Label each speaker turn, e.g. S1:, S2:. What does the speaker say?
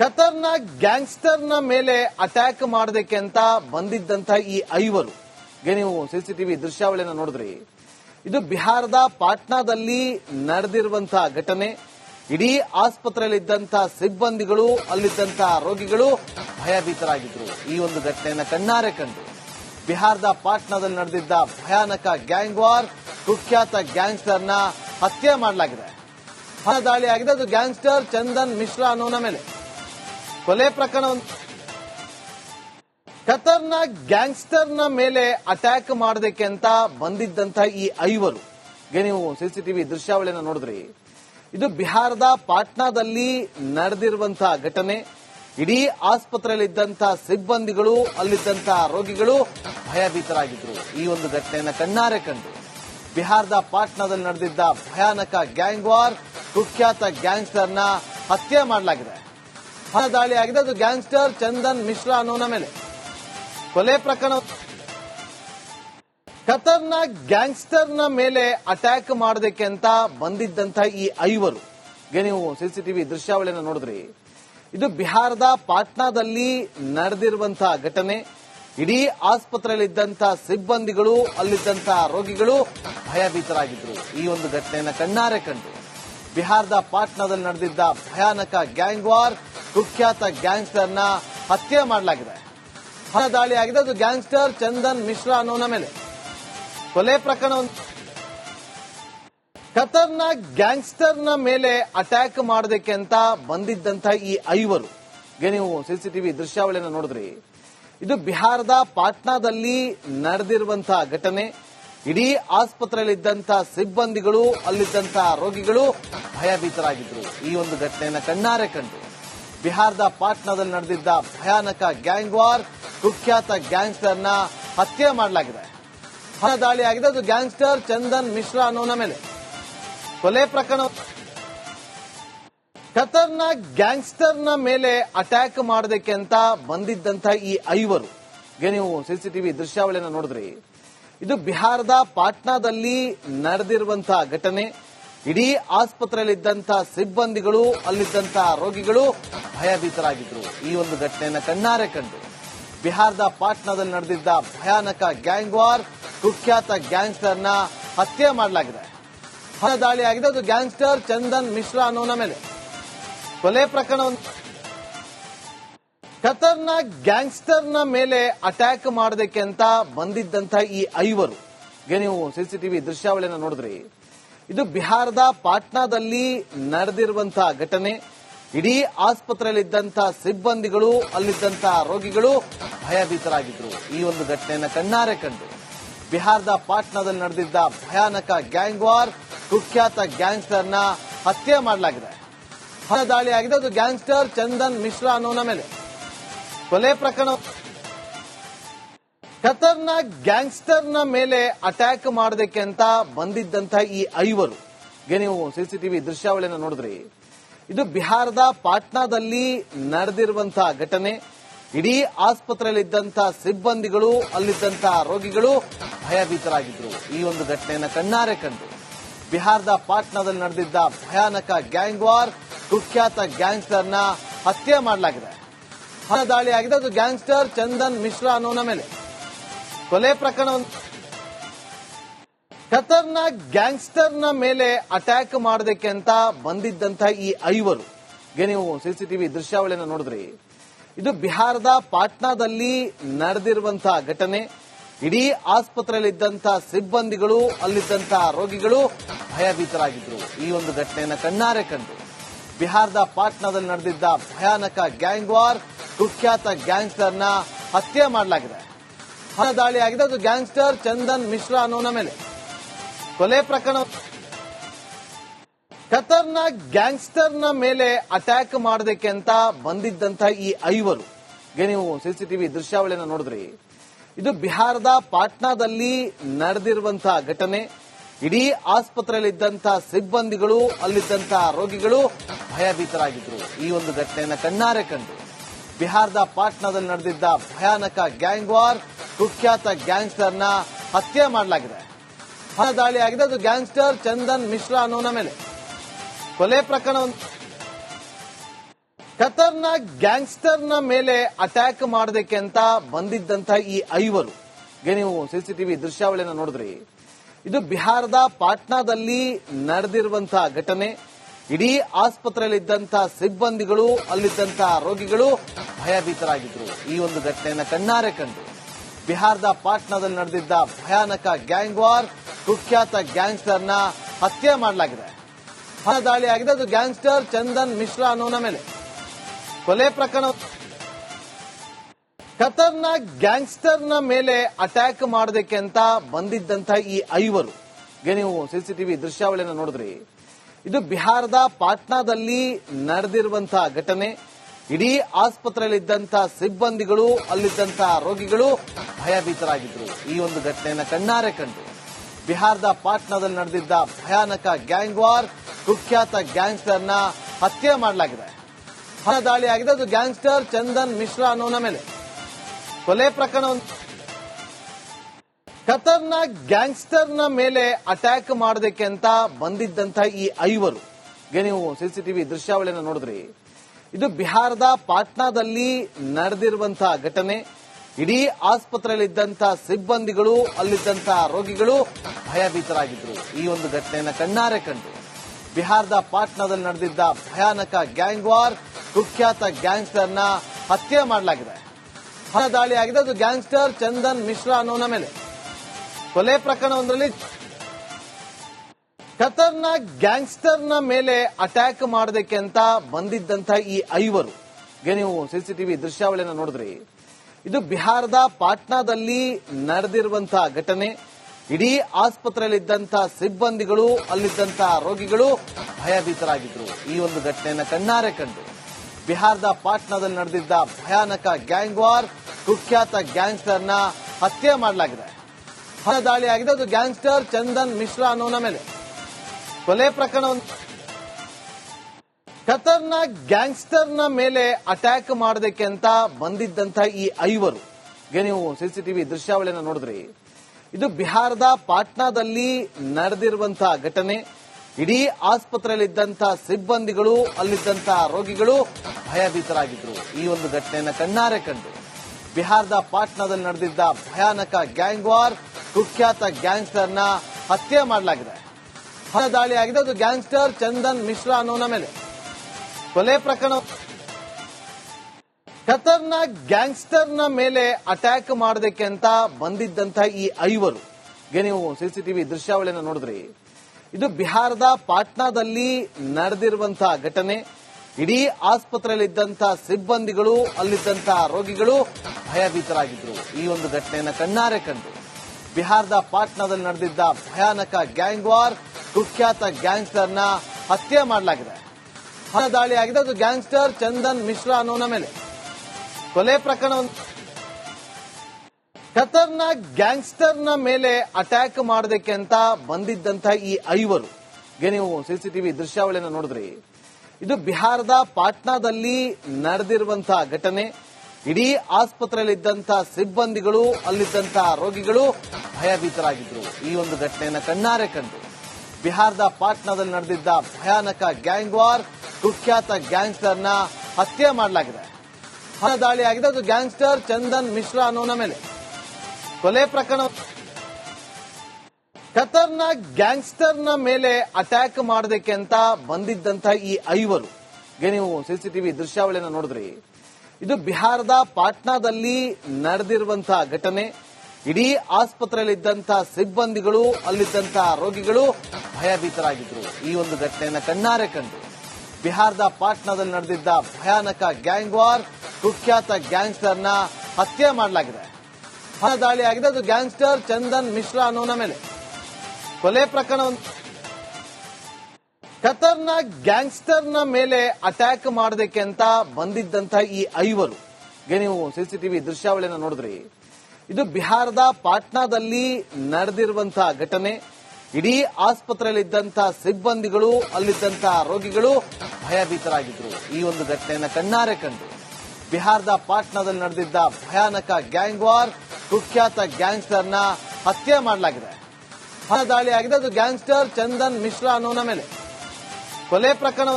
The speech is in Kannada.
S1: ಖತರ್ನ ಗ್ಯಾಂಗ್ಸ್ಟರ್ನ ಮೇಲೆ ಅಟ್ಯಾಕ್ ಮಾಡೋದಕ್ಕೆ ಅಂತ ಬಂದಿದ್ದಂತ ಈ ಐವರು. ನೀವು ಸಿಸಿಟಿವಿ ದೃಶ್ಯಾವಳಿಯನ್ನು ನೋಡಿದ್ರಿ. ಇದು ಬಿಹಾರದ ಪಾಟ್ನಾದಲ್ಲಿ ನಡೆದಿರುವಂತಹ ಘಟನೆ. ಇಡೀ ಆಸ್ಪತ್ರೆಯಲ್ಲಿದ್ದಂತ ಸಿಬ್ಬಂದಿಗಳು ಅಲ್ಲಿದ್ದಂತಹ ರೋಗಿಗಳು ಭಯಭೀತರಾಗಿದ್ರು. ಈ ಒಂದು ಘಟನೆಯನ್ನ ಕಣ್ಣಾರೆ ಕಂಡು. ಬಿಹಾರದ ಪಾಟ್ನಾದಲ್ಲಿ ನಡೆದಿದ್ದ ಭಯಾನಕ ಗ್ಯಾಂಗ್ ವಾರ್, ಕುಖ್ಯಾತ ಗ್ಯಾಂಗ್ಸ್ಟರ್ನ ಹತ್ಯೆ ಮಾಡಲಾಗಿದೆ. ಹಣ ದಾಳಿ ಆಗಿದೆ ಅದು ಗ್ಯಾಂಗ್ಸ್ಟರ್ ಚಂದನ್ ಮಿಶ್ರಾ ಅನ್ನೋನ ಮೇಲೆ. ಕೊಲೆ ಪ್ರಕರಣ ಖತರ್ನ ಗ್ಯಾಂಗ್ಸ್ಟರ್ನ ಮೇಲೆ ಅಟ್ಯಾಕ್ ಮಾಡೋದಕ್ಕೆ ಅಂತ ಬಂದಿದ್ದಂತ ಈ ಐವರು. ನೀವು ಸಿಸಿಟಿವಿ ದೃಶ್ಯಾವಳಿಯನ್ನು ನೋಡಿದ್ರಿ. ಇದು ಬಿಹಾರದ ಪಾಟ್ನಾದಲ್ಲಿ ನಡೆದಿರುವಂತಹ ಘಟನೆ. ಇಡೀ ಆಸ್ಪತ್ರೆಯಲ್ಲಿದ್ದಂತಹ ಸಿಬ್ಬಂದಿಗಳು ಅಲ್ಲಿದ್ದಂತ ರೋಗಿಗಳು ಭಯಭೀತರಾಗಿದ್ರು. ಈ ಒಂದು ಘಟನೆಯನ್ನ ಕಣ್ಣಾರೆ ಕಂಡು. ಬಿಹಾರದ ಪಾಟ್ನಾದಲ್ಲಿ ನಡೆದಿದ್ದ ಭಯಾನಕ ಗ್ಯಾಂಗ್ ವಾರ್, ಕುಖ್ಯಾತ ಗ್ಯಾಂಗ್ಸ್ಟರ್ನ ಹತ್ಯೆ ಮಾಡಲಾಗಿದೆ. ದಾಳಿ ಆಗಿದೆ. ಅದು ಗ್ಯಾಂಗ್ಸ್ಟರ್ ಚಂದನ್ ಮಿಶ್ರಾ ಅನ್ನೋನ ಮೇಲೆ. ಕೊಲೆ ಪ್ರಕರಣ. ಖತರ್ನ ಗ್ಯಾಂಗ್ಸ್ಟರ್ನ ಮೇಲೆ ಅಟ್ಯಾಕ್ ಮಾಡೋದಕ್ಕೆ ಅಂತ ಬಂದಿದ್ದಂತ ಈ ಐವರು. ನೀವು ಸಿಸಿಟಿವಿ ದೃಶ್ಯಾವಳಿಯನ್ನು ನೋಡಿದ್ರಿ. ಇದು ಬಿಹಾರದ ಪಾಟ್ನಾದಲ್ಲಿ ನಡೆದಿರುವಂತಹ ಘಟನೆ. ಇಡೀ ಆಸ್ಪತ್ರೆಯಲ್ಲಿದ್ದಂತ ಸಿಬ್ಬಂದಿಗಳು ಅಲ್ಲಿದ್ದಂತಹ ರೋಗಿಗಳು ಭಯಭೀತರಾಗಿದ್ರು. ಈ ಒಂದು ಘಟನೆಯನ್ನ ಕಣ್ಣಾರೆ ಕಂಡು. ಬಿಹಾರದ ಪಾಟ್ನಾದಲ್ಲಿ ನಡೆದಿದ್ದ ಭಯಾನಕ ಗ್ಯಾಂಗ್ ವಾರ್ ಕುಖ್ಯಾತ ಗ್ಯಾಂಗ್ಸ್ಟರ್ನ ಹತ್ಯೆ ಮಾಡಲಾಗಿದೆ. ಹಣ ದಾಳಿ ಆಗಿದೆ ಅದು ಗ್ಯಾಂಗ್ಸ್ಟರ್ ಚಂದನ್ ಮಿಶ್ರಾ ಅನ್ನೋನ ಮೇಲೆ. ಕೊಲೆ ಪ್ರಕರಣ ಖತರ್ನ ಗ್ಯಾಂಗ್ಸ್ಟರ್ನ ಮೇಲೆ ಅಟ್ಯಾಕ್ ಮಾಡೋದಕ್ಕೆ ಅಂತ ಬಂದಿದ್ದಂತ ಈ ಐವರು. ನೀವು ಸಿಸಿಟಿವಿ ದೃಶ್ಯಾವಳಿಯನ್ನು ನೋಡಿದ್ರಿ. ಇದು ಬಿಹಾರದ ಪಾಟ್ನಾದಲ್ಲಿ ನಡೆದಿರುವಂತಹ ಘಟನೆ. ಇಡೀ ಆಸ್ಪತ್ರೆಯಲ್ಲಿದ್ದಂತ ಸಿಬ್ಬಂದಿಗಳು, ಅಲ್ಲಿದ್ದಂಥ ರೋಗಿಗಳು ಭಯಭೀತರಾಗಿದ್ದರು ಈ ಒಂದು ಘಟನೆಯನ್ನ ಕಣ್ಣಾರೆ ಕಂಡು. ಬಿಹಾರದ ಪಾಟ್ನಾದಲ್ಲಿ ನಡೆದಿದ್ದ ಭಯಾನಕ ಗ್ಯಾಂಗ್ ವಾರ್, ಕುಖ್ಯಾತ ಗ್ಯಾಂಗ್ಸ್ಟರ್ನ ಹತ್ಯೆ ಮಾಡಲಾಗಿದೆ. ಹಣ ದಾಳಿ ಆಗಿದೆ, ಅದು ಗ್ಯಾಂಗ್ಸ್ಟರ್ ಚಂದನ್ ಮಿಶ್ರಾ ಅನ್ನೋನ ಮೇಲೆ. ಕೊಲೆ ಪ್ರಕರಣ ಖತರ್ನ ಗ್ಯಾಂಗ್ಸ್ಟರ್ನ ಮೇಲೆ ಅಟ್ಯಾಕ್ ಮಾಡೋದಕ್ಕೆ ಅಂತ ಬಂದಿದ್ದಂತ ಈ ಐವರು. ಗೆ ನೀವು ಸಿಸಿಟಿವಿ ದೃಶ್ಯಾವಳಿಯನ್ನು ನೋಡಿದ್ರಿ. ಇದು ಬಿಹಾರದ ಪಾಟ್ನಾದಲ್ಲಿ ನಡೆದಿರುವಂತಹ ಘಟನೆ. ಇಡೀ ಆಸ್ಪತ್ರೆಯಲ್ಲಿದ್ದಂತಹ ಸಿಬ್ಬಂದಿಗಳು ಅಲ್ಲಿದ್ದಂತಹ ರೋಗಿಗಳು ಭಯಭೀತರಾಗಿದ್ರು. ಈ ಒಂದು ಘಟನೆಯನ್ನು ಕಣ್ಣಾರೆ ಕಂಡು. ಬಿಹಾರದ ಪಾಟ್ನಾದಲ್ಲಿ ನಡೆದಿದ್ದ ಭಯಾನಕ ಗ್ಯಾಂಗ್ ವಾರ್, ಕುಖ್ಯಾತ ಗ್ಯಾಂಗ್ಸ್ಟರ್ನ ಹತ್ಯೆ ಮಾಡಲಾಗಿದೆ. ಹಣ ದಾಳಿ ಆಗಿದೆ ಅದು ಗ್ಯಾಂಗ್ಸ್ಟರ್ ಚಂದನ್ ಮಿಶ್ರಾ ಅನ್ನೋನ ಮೇಲೆ. ಕೊಲೆ ಪ್ರಕರಣ ಖತರ್ನ ಗ್ಯಾಂಗ್ಸ್ಟರ್ನ ಮೇಲೆ ಅಟ್ಯಾಕ್ ಮಾಡೋದಕ್ಕೆ ಅಂತ ಬಂದಿದ್ದಂತ ಈ ಐವರು. ಗೆ ನೀವು ಸಿಸಿಟಿವಿ ದೃಶ್ಯಾವಳಿಯನ್ನು ನೋಡಿದ್ರಿ. ಇದು ಬಿಹಾರದ ಪಾಟ್ನಾದಲ್ಲಿ ನಡೆದಿರುವಂತಹ ಘಟನೆ. ಇಡೀ ಆಸ್ಪತ್ರೆಯಲ್ಲಿದ್ದಂತ ಸಿಬ್ಬಂದಿಗಳು ಅಲ್ಲಿದ್ದಂತ ರೋಗಿಗಳು ಭಯಭೀತರಾಗಿದ್ರು. ಈ ಒಂದು ಘಟನೆಯನ್ನ ಕಣ್ಣಾರೆ ಕಂಡು. ಬಿಹಾರದ ಪಾಟ್ನಾದಲ್ಲಿ ನಡೆದಿದ್ದ ಭಯಾನಕ ಗ್ಯಾಂಗ್ ವಾರ್, ಕುಖ್ಯಾತ ಗ್ಯಾಂಗ್ಸ್ಟರ್ನ ಹತ್ಯೆ ಮಾಡಲಾಗಿದೆ. ಹಣ ದಾಳಿಯಾಗಿದೆ. ಅದು ಗ್ಯಾಂಗ್ಸ್ಟರ್ ಚಂದನ್ ಮಿಶ್ರಾ ಅನ್ನೋನ ಮೇಲೆ. ಕೊಲೆ ಪ್ರಕರಣ. ಖತರ್ನ ಗ್ಯಾಂಗ್ಸ್ಟರ್ನ ಮೇಲೆ ಅಟ್ಯಾಕ್ ಮಾಡೋದಕ್ಕೆ ಅಂತ ಬಂದಿದ್ದಂತ ಈ ಐವರು. ಗೆ ನೀವು ಸಿಸಿಟಿವಿ ದೃಶ್ಯಾವಳಿಯನ್ನು ನೋಡಿದ್ರಿ. ಇದು ಬಿಹಾರದ ಪಾಟ್ನಾದಲ್ಲಿ ನಡೆದಿರುವಂತಹ ಘಟನೆ. ಇಡೀ ಆಸ್ಪತ್ರೆಯಲ್ಲಿದ್ದಂತ ಸಿಬ್ಬಂದಿಗಳು ಅಲ್ಲಿದ್ದಂತಹ ರೋಗಿಗಳು ಭಯಭೀತರಾಗಿದ್ರು. ಈ ಒಂದು ಘಟನೆಯನ್ನ ಕಣ್ಣಾರೆ ಕಂಡು. ಬಿಹಾರದ ಪಾಟ್ನಾದಲ್ಲಿ ನಡೆದಿದ್ದ ಭಯಾನಕ ಗ್ಯಾಂಗ್ವಾರ್ ಕುಖ್ಯಾತ ಗ್ಯಾಂಗ್ಸ್ಟರ್ನ ಹತ್ಯೆ ಮಾಡಲಾಗಿದೆ. ದಾಳಿ ಆಗಿದೆ. ಅದು ಗ್ಯಾಂಗ್ಸ್ಟರ್ ಚಂದನ್ ಮಿಶ್ರಾ ಅನ್ನೋನ ಮೇಲೆ. ಕೊಲೆ ಪ್ರಕರಣ ಖತರ್ನ ಗ್ಯಾಂಗ್ಸ್ಟರ್ನ ಮೇಲೆ ಅಟ್ಯಾಕ್ ಮಾಡೋದಕ್ಕೆ ಅಂತ ಬಂದಿದ್ದಂತ ಈ ಐವರು. ನೀವು ಸಿಸಿಟಿವಿ ದೃಶ್ಯಾವಳಿಯನ್ನು ನೋಡಿದ್ರಿ. ಇದು ಬಿಹಾರದ ಪಾಟ್ನಾದಲ್ಲಿ ನಡೆದಿರುವಂತಹ ಘಟನೆ. ಇಡೀ ಆಸ್ಪತ್ರೆಯಲ್ಲಿದ್ದಂತ ಸಿಬ್ಬಂದಿಗಳು ಅಲ್ಲಿದ್ದಂತ ರೋಗಿಗಳು ಭಯಭೀತರಾಗಿದ್ರು. ಈ ಒಂದು ಘಟನೆಯನ್ನ ಕಣ್ಣಾರೆ ಕಂಡು. ಬಿಹಾರದ ಪಾಟ್ನಾದಲ್ಲಿ ನಡೆದಿದ್ದ ಭಯಾನಕ ಗ್ಯಾಂಗ್ ವಾರ್ ಕುಖ್ಯಾತ ಗ್ಯಾಂಗ್ಸ್ಟರ್ನ ಹತ್ಯೆ ಮಾಡಲಾಗಿದೆ. ಹಣ ದಾಳಿ ಆಗಿದೆ. ಅದು ಗ್ಯಾಂಗ್ಸ್ಟರ್ ಚಂದನ್ ಮಿಶ್ರಾ ಅನ್ನೋನ ಮೇಲೆ. ಕೊಲೆ ಪ್ರಕರಣ ಖತರ್ನ ಗ್ಯಾಂಗ್ಸ್ಟರ್ನ ಮೇಲೆ ಅಟ್ಯಾಕ್ ಮಾಡೋದಕ್ಕೆ ಅಂತ ಬಂದಿದ್ದಂತ ಈ ಐವರು. ನೀವು ಸಿಸಿಟಿವಿ ದೃಶ್ಯಾವಳಿಯನ್ನು ನೋಡಿದ್ರಿ. ಇದು ಬಿಹಾರದ ಪಾಟ್ನಾದಲ್ಲಿ ನಡೆದಿರುವಂತಹ ಘಟನೆ. ಇಡೀ ಆಸ್ಪತ್ರೆಯಲ್ಲಿದ್ದಂತ ಸಿಬ್ಬಂದಿಗಳು ಅಲ್ಲಿದ್ದಂತ ರೋಗಿಗಳು ಭಯಭೀತರಾಗಿದ್ರು. ಈ ಒಂದು ಘಟನೆಯನ್ನ ಕಣ್ಣಾರೆ ಕಂಡು. ಬಿಹಾರದ ಪಾಟ್ನಾದಲ್ಲಿ ನಡೆದಿದ್ದ ಭಯಾನಕ ಗ್ಯಾಂಗ್ ವಾರ್, ಕುಖ್ಯಾತ ಗ್ಯಾಂಗ್ಸ್ಟರ್ನ ಹತ್ಯೆ ಮಾಡಲಾಗಿದೆ. ಹಣ ದಾಳಿ ಆಗಿದೆ. ಅದು ಗ್ಯಾಂಗ್ಸ್ಟರ್ ಚಂದನ್ ಮಿಶ್ರಾ ಅನ್ನೋನ ಮೇಲೆ. ಕೊಲೆ ಪ್ರಕರಣ ಕತರ್ನ ಗ್ಯಾಂಗ್ಸ್ಟರ್ನ ಮೇಲೆ ಅಟ್ಯಾಕ್ ಮಾಡೋದಕ್ಕೆ ಅಂತ ಬಂದಿದ್ದಂತ ಈ ಐವರು. ನೀವು ಸಿಸಿಟಿವಿ ದೃಶ್ಯಾವಳಿಯನ್ನು ನೋಡಿದ್ರಿ. ಇದು ಬಿಹಾರದ ಪಾಟ್ನಾದಲ್ಲಿ ನಡೆದಿರುವಂತಹ ಘಟನೆ. ಇಡೀ ಆಸ್ಪತ್ರೆಯಲ್ಲಿದ್ದಂತ ಸಿಬ್ಬಂದಿಗಳು ಅಲ್ಲಿದ್ದಂತಹ ರೋಗಿಗಳು ಭಯಭೀತರಾಗಿದ್ರು. ಈ ಒಂದು ಘಟನೆಯನ್ನ ಕಣ್ಣಾರೆ ಕಂಡು. ಬಿಹಾರದ ಪಾಟ್ನಾದಲ್ಲಿ ನಡೆದಿದ್ದ ಭಯಾನಕ ಗ್ಯಾಂಗ್ ವಾರ್, ಕುಖ್ಯಾತ ಗ್ಯಾಂಗ್ಸ್ಟರ್ನ ಹತ್ಯೆ ಮಾಡಲಾಗಿದೆ. ಹಣ ದಾಳಿ ಅದು ಗ್ಯಾಂಗ್ಸ್ಟರ್ ಚಂದನ್ ಮಿಶ್ರಾ ಅನ್ನೋನ ಮೇಲೆ. ಕೊಲೆ ಪ್ರಕರಣ ಕತರ್ನ ಗ್ಯಾಂಗ್ಸ್ಟರ್ನ ಮೇಲೆ ಅಟ್ಯಾಕ್ ಮಾಡೋದಕ್ಕೆ ಅಂತ ಬಂದಿದ್ದಂತ ಈ ಐವರು. ನೀವು ಸಿಸಿಟಿವಿ ದೃಶ್ಯಾವಳಿಯನ್ನು ನೋಡಿದ್ರಿ. ಇದು ಬಿಹಾರದ ಪಾಟ್ನಾದಲ್ಲಿ ನಡೆದಿರುವಂತಹ ಘಟನೆ. ಇಡೀ ಆಸ್ಪತ್ರೆಯಲ್ಲಿದ್ದಂತಹ ಸಿಬ್ಬಂದಿಗಳು ಅಲ್ಲಿದ್ದಂತಹ ರೋಗಿಗಳು ಭಯಭೀತರಾಗಿದ್ರು. ಈ ಒಂದು ಘಟನೆಯನ್ನ ಕಣ್ಣಾರೆ ಕಂಡು. ಬಿಹಾರದ ಪಾಟ್ನಾದಲ್ಲಿ ನಡೆದಿದ್ದ ಭಯಾನಕ ಗ್ಯಾಂಗ್ ವಾರ್, ಕುಖ್ಯಾತ ಗ್ಯಾಂಗ್ಸ್ಟರ್ನ ಹತ್ಯೆ ಮಾಡಲಾಗಿದೆ. ಹಣ ದಾಳಿ ಅದು ಗ್ಯಾಂಗ್ಸ್ಟರ್ ಚಂದನ್ ಮಿಶ್ರಾ ಅನ್ನೋನ ಮೇಲೆ. ಕೊಲೆ ಪ್ರಕರಣ ಕತರ್ನ ಗ್ಯಾಂಗ್ಸ್ಟರ್ನ ಮೇಲೆ ಅಟ್ಯಾಕ್ ಮಾಡೋದಕ್ಕೆ ಅಂತ ಬಂದಿದ್ದಂತ ಈ ಐವರು. ನೀವು ಸಿಸಿಟಿವಿ ದೃಶ್ಯಾವಳಿಯನ್ನು ನೋಡಿದ್ರಿ. ಇದು ಬಿಹಾರದ ಪಾಟ್ನಾದಲ್ಲಿ ನಡೆದಿರುವಂತಹ ಘಟನೆ. ಇಡೀ ಆಸ್ಪತ್ರೆಯಲ್ಲಿದ್ದಂತಹ ಸಿಬ್ಬಂದಿಗಳು ಅಲ್ಲಿದ್ದಂತ ರೋಗಿಗಳು ಭಯಭೀತರಾಗಿದ್ದರು ಈ ಒಂದು ಘಟನೆಯನ್ನು ಕಣ್ಣಾರೆ ಕಂಡು. ಬಿಹಾರದ ಪಾಟ್ನಾದಲ್ಲಿ ನಡೆದಿದ್ದ ಭಯಾನಕ ಗ್ಯಾಂಗ್ ವಾರ್ ಕುಖ್ಯಾತ ಗ್ಯಾಂಗ್ಸ್ಟರ್ನ ಹತ್ಯೆ ಮಾಡಲಾಗಿದೆ. ಹಣ ದಾಳಿ ಅದು ಗ್ಯಾಂಗ್ಸ್ಟರ್ ಚಂದನ್ ಮಿಶ್ರಾ ಅನ್ನೋನ ಮೇಲೆ. ಕೊಲೆ ಪ್ರಕರಣವೊಂದರಲ್ಲಿ ಖತರ್ನ ಗ್ಯಾಂಗ್ಸ್ಟರ್ನ ಮೇಲೆ ಅಟ್ಯಾಕ್ ಮಾಡೋದಕ್ಕೆ ಅಂತ ಬಂದಿದ್ದಂತ ಈ ಐವರು. ಗೆ ನೀವು ಸಿಸಿಟಿವಿ ದೃಶ್ಯಾವಳಿಯನ್ನು ನೋಡಿದ್ರಿ. ಇದು ಬಿಹಾರದ ಪಾಟ್ನಾದಲ್ಲಿ ನಡೆದಿರುವಂತಹ ಘಟನೆ. ಇಡೀ ಆಸ್ಪತ್ರೆಯಲ್ಲಿದ್ದಂತಹ ಸಿಬ್ಬಂದಿಗಳು ಅಲ್ಲಿದ್ದಂತಹ ರೋಗಿಗಳು ಭಯಭೀತರಾಗಿದ್ರು. ಈ ಒಂದು ಘಟನೆಯನ್ನ ಕಣ್ಣಾರೆ ಕಂಡು. ಬಿಹಾರದ ಪಾಟ್ನಾದಲ್ಲಿ ನಡೆದಿದ್ದ ಭಯಾನಕ ಗ್ಯಾಂಗ್ವಾರ್ ಕುಖ್ಯಾತ ಗ್ಯಾಂಗ್ಸ್ಟರ್ನ ಹತ್ಯೆ ಮಾಡಲಾಗಿದೆ. ದಾಳಿ ಆಗಿದೆ. ಅದು ಗ್ಯಾಂಗ್ಸ್ಟರ್ ಚಂದನ್ ಮಿಶ್ರಾ ಅನ್ನೋನ ಮೇಲೆ. ಕೊಲೆ ಪ್ರಕರಣ ಗ್ಯಾಂಗ್ಸ್ಟರ್ನ ಮೇಲೆ ಅಟ್ಯಾಕ್ ಮಾಡೋದಕ್ಕೆ ಅಂತ ಬಂದಿದ್ದಂತ ಈ ಐವರು. ನೀವು ಸಿಸಿಟಿವಿ ದೃಶ್ಯಾವಳಿಯನ್ನು ನೋಡಿದ್ರಿ. ಇದು ಬಿಹಾರದ ಪಾಟ್ನಾದಲ್ಲಿ ನಡೆದಿರುವಂತಹ ಘಟನೆ. ಇಡೀ ಆಸ್ಪತ್ರೆಯಲ್ಲಿದ್ದಂತಹ ಸಿಬ್ಬಂದಿಗಳು ಅಲ್ಲಿದ್ದಂತ ರೋಗಿಗಳು ಭಯಭೀತರಾಗಿದ್ರು. ಈ ಒಂದು ಘಟನೆಯನ್ನ ಕಣ್ಣಾರೆ ಕಂಡು. ಬಿಹಾರದ ಪಾಟ್ನಾದಲ್ಲಿ ನಡೆದಿದ್ದ ಭಯಾನಕ ಗ್ಯಾಂಗ್ ವಾರ್ ಕುಖ್ಯಾತ ಗ್ಯಾಂಗ್ಸ್ಟರ್ನ ಹತ್ಯೆ ಮಾಡಲಾಗಿದೆ. ಹಣ ದಾಳಿ ಆಗಿದೆ ಅದು ಗ್ಯಾಂಗ್ಸ್ಟರ್ ಚಂದನ್ ಮಿಶ್ರಾ ಅನ್ನೋನ ಮೇಲೆ. ಕೊಲೆ ಪ್ರಕರಣ ಕತರ್ನ ಗ್ಯಾಂಗ್ಸ್ಟರ್ನ ಮೇಲೆ ಅಟ್ಯಾಕ್ ಮಾಡೋದಕ್ಕೆ ಅಂತ ಬಂದಿದ್ದಂತ ಈ ಐವರು. ಗೆ ನೀವು ಸಿಸಿಟಿವಿ ದೃಶ್ಯಾವಳಿಯನ್ನು ನೋಡಿದ್ರಿ. ಇದು ಬಿಹಾರದ ಪಾಟ್ನಾದಲ್ಲಿ ನಡೆದಿರುವಂತಹ ಘಟನೆ. ಇಡೀ ಆಸ್ಪತ್ರೆಯಲ್ಲಿದ್ದಂತ ಸಿಬ್ಬಂದಿಗಳು ಅಲ್ಲಿದ್ದಂತಹ ರೋಗಿಗಳು ಭಯಭೀತರಾಗಿದ್ರು. ಈ ಒಂದು ಘಟನೆಯನ್ನು ಕಣ್ಣಾರೆ ಕಂಡು. ಬಿಹಾರದ ಪಾಟ್ನಾದಲ್ಲಿ ನಡೆದಿದ್ದ ಭಯಾನಕ ಗ್ಯಾಂಗ್ ವಾರ್ ಕುಖ್ಯಾತ ಗ್ಯಾಂಗ್ಸ್ಟರ್ನ ಹತ್ಯೆ ಮಾಡಲಾಗಿದೆ. ಹಣ ದಾಳಿ ಆಗಿದೆ. ಅದು ಗ್ಯಾಂಗ್ಸ್ಟರ್ ಚಂದನ್ ಮಿಶ್ರಾ ಅನ್ನೋನ ಮೇಲೆ. ಕೊಲೆ ಪ್ರಕರಣ ಗ್ಯಾಂಗ್ಸ್ಟರ್ ಗ್ಯಾಂಗ್ಸ್ಟರ್ನ ಮೇಲೆ ಅಟ್ಯಾಕ್ ಮಾಡೋದಕ್ಕೆ ಅಂತ ಬಂದಿದ್ದಂತ ಈ ಐವರು. ಗೆ ನೀವು ಸಿಸಿಟಿವಿ ದೃಶ್ಯಾವಳಿಯನ್ನು ನೋಡಿದ್ರಿ. ಇದು ಬಿಹಾರದ ಪಾಟ್ನಾದಲ್ಲಿ ನಡೆದಿರುವಂತಹ ಘಟನೆ. ಇಡೀ ಆಸ್ಪತ್ರೆಯಲ್ಲಿದ್ದಂತ ಸಿಬ್ಬಂದಿಗಳು ಅಲ್ಲಿದ್ದಂತ ರೋಗಿಗಳು ಭಯಭೀತರಾಗಿದ್ದರು ಈ ಒಂದು ಘಟನೆಯನ್ನು ಕಣ್ಣಾರೆ ಕಂಡು ಬಿಹಾರದ ಪಾಟ್ನಾದಲ್ಲಿ ನಡೆದಿದ್ದ ಭಯಾನಕ ಗ್ಯಾಂಗ್ ವಾರ್, ಕುಖ್ಯಾತ ಗ್ಯಾಂಗ್ಸ್ಟರ್ನ ಹತ್ಯೆ ಮಾಡಲಾಗಿದೆ. ಹಣ ದಾಳಿ ಆಗಿದೆ. ಅದು ಗ್ಯಾಂಗ್ಸ್ಟರ್ ಚಂದನ್ ಮಿಶ್ರಾ ಅನ್ನೋನ ಮೇಲೆ. ಕೊಲೆ ಪ್ರಕರಣ ಕತರ್ನ ಗ್ಯಾಂಗ್ಸ್ಟರ್ನ ಮೇಲೆ ಅಟ್ಯಾಕ್ ಮಾಡೋದಕ್ಕೆ ಅಂತ ಬಂದಿದ್ದಂತ ಈ ಐವರು. ನೀವು ಸಿಸಿಟಿವಿ ದೃಶ್ಯಾವಳಿಯನ್ನು ನೋಡಿದ್ರಿ. ಇದು ಬಿಹಾರದ ಪಾಟ್ನಾದಲ್ಲಿ ನಡೆದಿರುವಂತಹ ಘಟನೆ. ಇಡೀ ಆಸ್ಪತ್ರೆಯಲ್ಲಿದ್ದಂತಹ ಸಿಬ್ಬಂದಿಗಳು ಅಲ್ಲಿದ್ದಂತಹ ರೋಗಿಗಳು ಭಯಭೀತರಾಗಿದ್ರು. ಈ ಒಂದು ಘಟನೆಯನ್ನ ಕಣ್ಣಾರೆ ಕಂಡು. ಬಿಹಾರದ ಪಾಟ್ನಾದಲ್ಲಿ ನಡೆದಿದ್ದ ಭಯಾನಕ ಗ್ಯಾಂಗ್ ವಾರ್, ಕುಖ್ಯಾತ ಗ್ಯಾಂಗ್ಸ್ಟರ್ನ ಹತ್ಯೆ ಮಾಡಲಾಗಿದೆ. ದಾಳಿ ಆಗಿದೆ. ಅದು ಗ್ಯಾಂಗ್ಸ್ಟರ್ ಚಂದನ್ ಮಿಶ್ರಾ ಅನ್ನೋನ ಮೇಲೆ. ಕೊಲೆ ಪ್ರಕರಣ ಕತರ್ನ ಗ್ಯಾಂಗ್ಸ್ಟರ್ನ ಮೇಲೆ ಅಟ್ಯಾಕ್ ಮಾಡೋದಕ್ಕೆ ಅಂತ ಬಂದಿದ್ದಂತ ಈ ಐವರು. ನೀವು ಸಿಸಿಟಿವಿ ದೃಶ್ಯಾವಳಿಯನ್ನು ನೋಡಿದ್ರಿ. ಇದು ಬಿಹಾರದ ಪಾಟ್ನಾದಲ್ಲಿ ನಡೆದಿರುವಂತಹ ಘಟನೆ. ಇಡೀ ಆಸ್ಪತ್ರೆಯಲ್ಲಿದ್ದಂತ ಸಿಬ್ಬಂದಿಗಳು ಅಲ್ಲಿದ್ದಂತ ರೋಗಿಗಳು ಭಯಭೀತರಾಗಿದ್ರು. ಈ ಒಂದು ಘಟನೆಯನ್ನ ಕಣ್ಣಾರೆ ಕಂಡು. ಬಿಹಾರದ ಪಾಟ್ನಾದಲ್ಲಿ ನಡೆದಿದ್ದ ಭಯಾನಕ ಗ್ಯಾಂಗ್ ವಾರ್, ಕುಖ್ಯಾತ ಗ್ಯಾಂಗ್ಸ್ಟರ್ನ ಹತ್ಯೆ ಮಾಡಲಾಗಿದೆ. ದಾಳಿ ಆಗಿದೆ. ಅದು ಗ್ಯಾಂಗ್ಸ್ಟರ್ ಚಂದನ್ ಮಿಶ್ರಾ ಅನ್ನೋನ ಮೇಲೆ. ಕೊಲೆ ಪ್ರಕರಣ